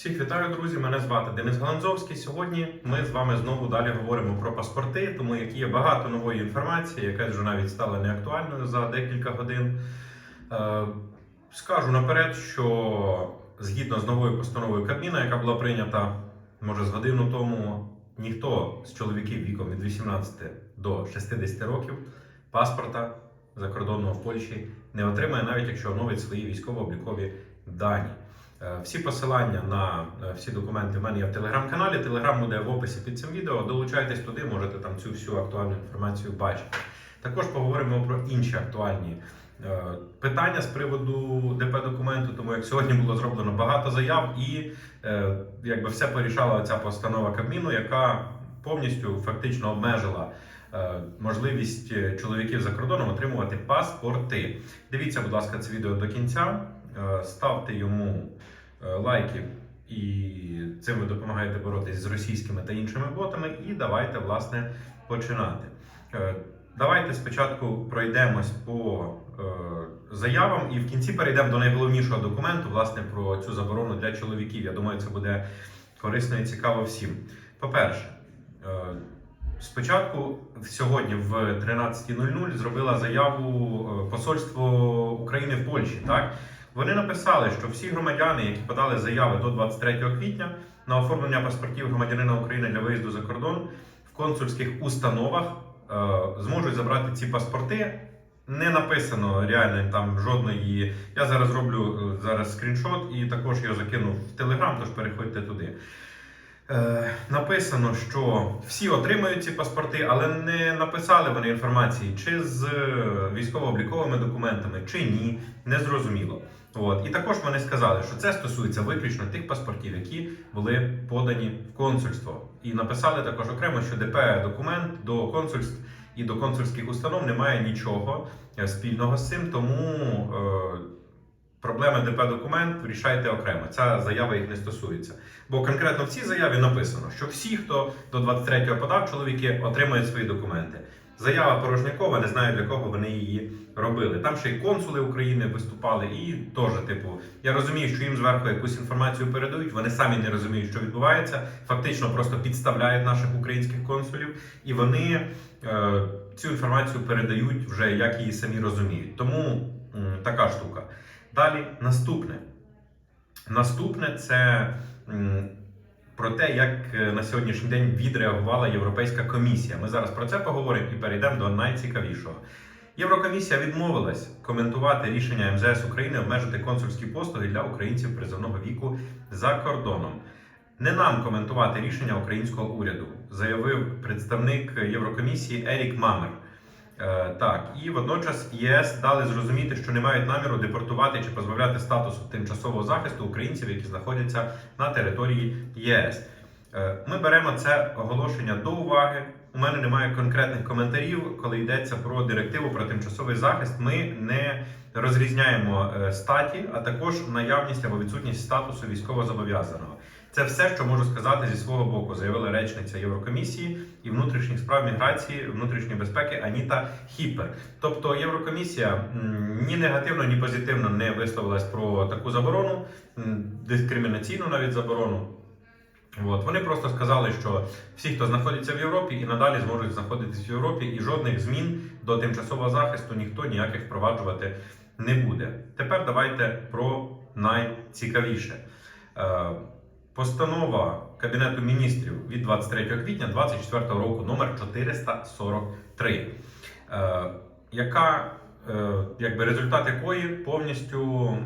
Всіх вітаю, друзі! Мене звати Денис Галанзовський. Сьогодні ми з вами знову далі говоримо про паспорти, тому як є багато нової інформації, яка вже навіть стала неактуальною за декілька годин. Е, Скажу наперед, що згідно з новою постановою Кабміна, яка була прийнята може з годину тому, ніхто з чоловіків віком від 18 до 60 років паспорта закордонного в Польщі не отримає, навіть якщо оновить свої військово-облікові дані. Е, Всі посилання на е, всі документи в мене є в телеграм-каналі. Телеграм буде в описі під цим відео. Долучайтесь туди, можете там цю всю актуальну інформацію бачити. Також поговоримо про інші актуальні е, питання з приводу ДП документу, тому як сьогодні було зроблено багато заяв, і якби все порішала ця постанова Кабміну, яка повністю фактично обмежила. Можливість чоловіків за кордоном отримувати паспорти. Дивіться, будь ласка, це відео до кінця. Е, Ставте йому е, лайки, і цим ви допомагаєте боротись з російськими та іншими ботами. І давайте власне починати. Е, Давайте спочатку пройдемось по заявам, і в кінці перейдемо до найголовнішого документу, власне, про цю заборону для чоловіків. Я думаю, це буде корисно і цікаво всім. По-перше, спочатку сьогодні в 13.00 зробила заяву посольство України в Польщі. Так вони написали, що всі громадяни, які подали заяви до 23 квітня на оформлення паспортів громадянина України для виїзду за кордон в консульських установах е, зможуть забрати ці паспорти. Не написано реально там жодної. Я зараз роблю е, зараз скріншот і також його закину в Телеграм, тож переходьте туди. Е, написано, що всі отримають ці паспорти, але не написали вони інформації, чи з військово-обліковими документами, чи ні, не зрозуміло. От. І також вони сказали, що це стосується виключно тих паспортів, які були подані в консульство. І написали також окремо, що ДП документ до консульств і до консульських установ немає нічого е, спільного з цим, тому е, проблеми ДП документ рішайте окремо. Ця заява їх не стосується. Бо конкретно в цій заяві написано, що всі, хто до 23-го подав, чоловіки отримають свої документи. Заява порожнякова, не знаю для кого вони її робили. Там ще й консули України виступали, і теж, типу, я розумію, що їм зверху якусь інформацію передають. Вони самі не розуміють, що відбувається. Фактично просто підставляють наших українських консулів, і вони е, цю інформацію передають вже як її самі розуміють. Тому м, така штука. Далі наступне. Наступне це м, про те, як е, на сьогоднішній день відреагувала Європейська комісія. Ми зараз про це поговоримо і перейдемо до найцікавішого. Єврокомісія відмовилась коментувати рішення МЗС України обмежити консульські послуги для українців призовного віку за кордоном. Не нам коментувати рішення українського уряду, заявив представник Єврокомісії Ерік Мамер. Е, Так, і водночас ЄС дали зрозуміти, що не мають наміру депортувати чи позбавляти статусу тимчасового захисту українців, які знаходяться на території ЄС. Е, Ми беремо це оголошення до уваги. У мене немає конкретних коментарів, коли йдеться про директиву про тимчасовий захист. Ми не розрізняємо е, статі, а також наявність або відсутність статусу військовозобов'язаного. Це все, що можу сказати зі свого боку, заявила речниця Єврокомісії і внутрішніх справ міграції, внутрішньої безпеки Аніта Хіпер. Тобто Єврокомісія ні негативно, ні позитивно не висловилась про таку заборону, дискримінаційну навіть заборону. От. Вони просто сказали, що всі, хто знаходиться в Європі, і надалі зможуть знаходитись в Європі, і жодних змін до тимчасового захисту ніхто ніяких впроваджувати не буде. Tепер давайте про найцікавіше. Постанова Кабінету міністрів від 23 квітня 2024 року номер 443, е, яка, е, якби результат якої повністю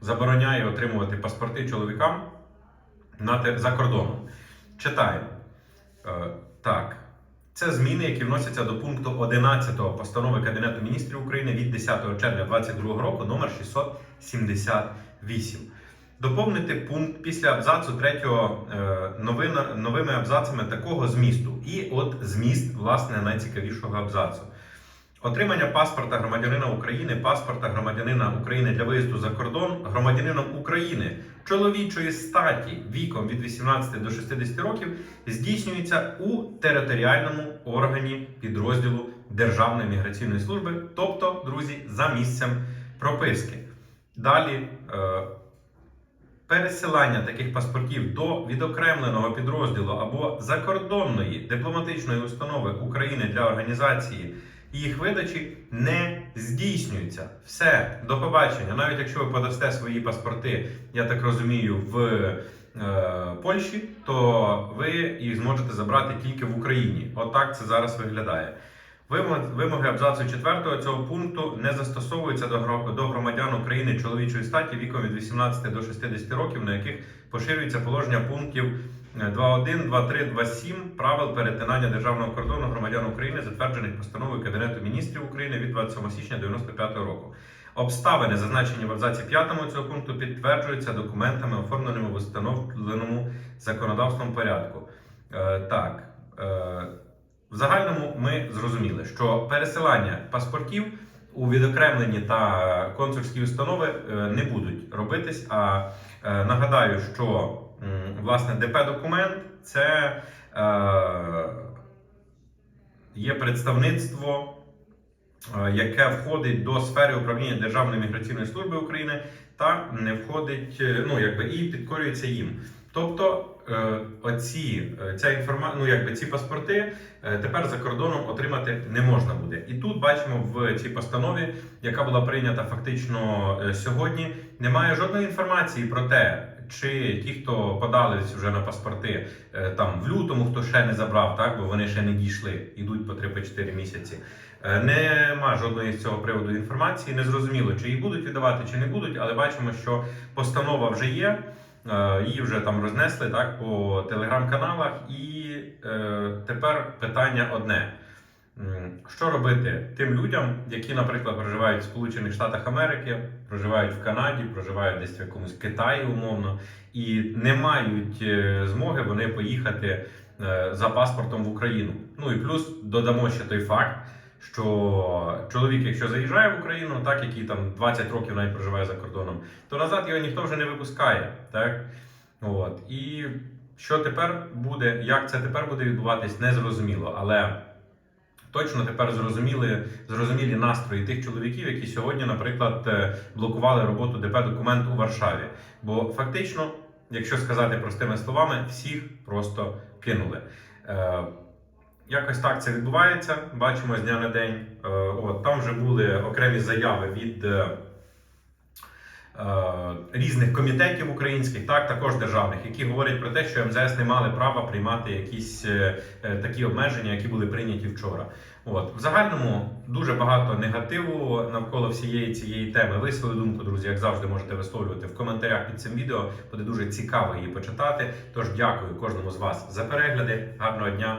забороняє отримувати паспорти чоловікам за кордоном. Читаємо. Е, так. Це зміни, які вносяться до пункту 11 постанови Кабінету міністрів України від 10 червня 2022 року номер 678. Доповнити пункт після абзацу 3 новина, новими абзацами такого змісту. І от зміст, власне, найцікавішого абзацу. Отримання паспорта громадянина України, паспорта громадянина України для виїзду за кордон громадянином України чоловічої статі віком від 18 до 60 років здійснюється у територіальному органі підрозділу Державної міграційної служби, тобто, друзі, за місцем прописки. Далі е, пересилання таких паспортів до відокремленого підрозділу або закордонної дипломатичної установи України для організації їх видачі не здійснюється. Все, до побачення. Навіть якщо ви подасте свої паспорти, я так розумію, в е, Польщі, то ви їх зможете забрати тільки в Україні. Отак це зараз виглядає. Вимоги, абзацу 4 цього пункту не застосовуються до, громадян України чоловічої статі віком від 18 до 60 років, на яких поширюється положення пунктів е, 2.1, 2.3, 2.7 правил перетинання державного кордону громадян України, затверджених постановою Кабінету міністрів України від 27 січня 95 року. Обставини, зазначені в абзаці 5 цього пункту, підтверджуються документами, оформленими в установленому законодавством порядку. Е, так. В загальному ми зрозуміли, що пересилання паспортів у відокремлені та консульські установи е, не будуть робитись. А е, нагадаю, що власне ДП-документ це е, є представництво, яке входить до сфери управління Державної міграційної служби України та не входить, ну якби і підкорюється їм. Тобто е, оці е, ця інформа... ну, якби ці паспорти е, тепер за кордоном отримати не можна буде. І тут бачимо в цій постанові, яка була прийнята фактично сьогодні, немає жодної інформації про те, чи ті, хто подались вже на паспорти там в лютому, хто ще не забрав, так бо вони ще не дійшли, ідуть по 3-4 місяці. Нема жодної з цього приводу інформації. Не зрозуміло, чи їх будуть віддавати, чи не будуть, але бачимо, що постанова вже є. Е, Її вже там рознесли так по телеграм-каналах, і е, тепер питання одне: що робити тим людям, які, наприклад, проживають в Сполучених Штатах Америки, проживають в Канаді, проживають десь в якомусь Китаї, умовно, і не мають е, змоги вони поїхати е, за паспортом в Україну. Ну і плюс додамо ще той факт. Що чоловік, якщо заїжджає в Україну, так який там 20 років навіть проживає за кордоном, то назад його ніхто вже не випускає. Так? От. І що тепер буде, як це тепер буде відбуватись, не зрозуміло. Але точно тепер зрозуміли, зрозумілі настрої тих чоловіків, які сьогодні, наприклад, е, блокували роботу ДП документ у Варшаві. Бо фактично, якщо сказати простими словами, всіх просто кинули. Якось так це відбувається. Бачимо з дня на день. Е, От там вже були окремі заяви від е, е, різних комітетів українських, так також державних, які говорять про те, що МЗС не мали права приймати якісь такі обмеження, які були прийняті вчора. От в загальному дуже багато негативу навколо всієї цієї теми. Ви свою думку, друзі, як завжди, можете висловлювати в коментарях під цим відео. Буде дуже цікаво її почитати. Тож дякую кожному з вас за перегляди. Гарного дня